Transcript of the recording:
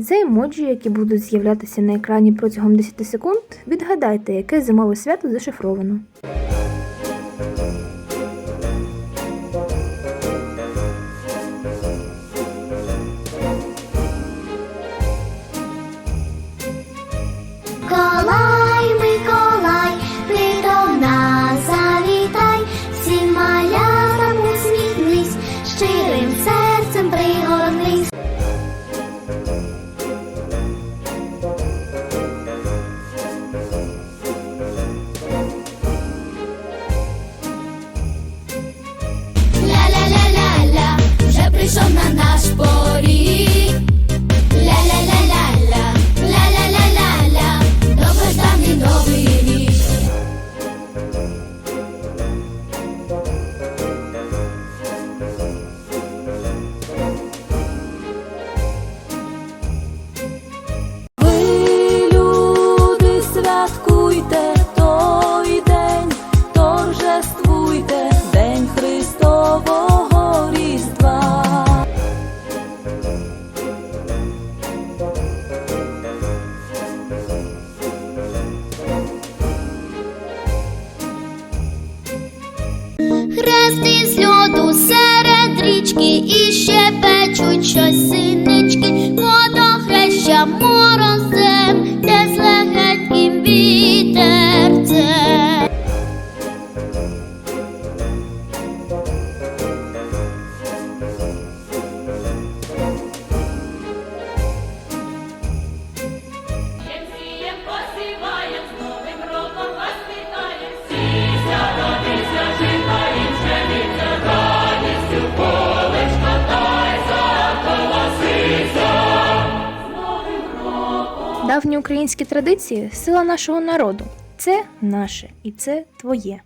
За емоджі, які будуть з'являтися на екрані протягом 10 секунд, відгадайте, яке зимове свято зашифровано. Миколай, Хрести з льоду серед річки. І ще печуть щось синички, водохреща морозем, Давні українські традиції сила нашого народу. Це наше і це твоє.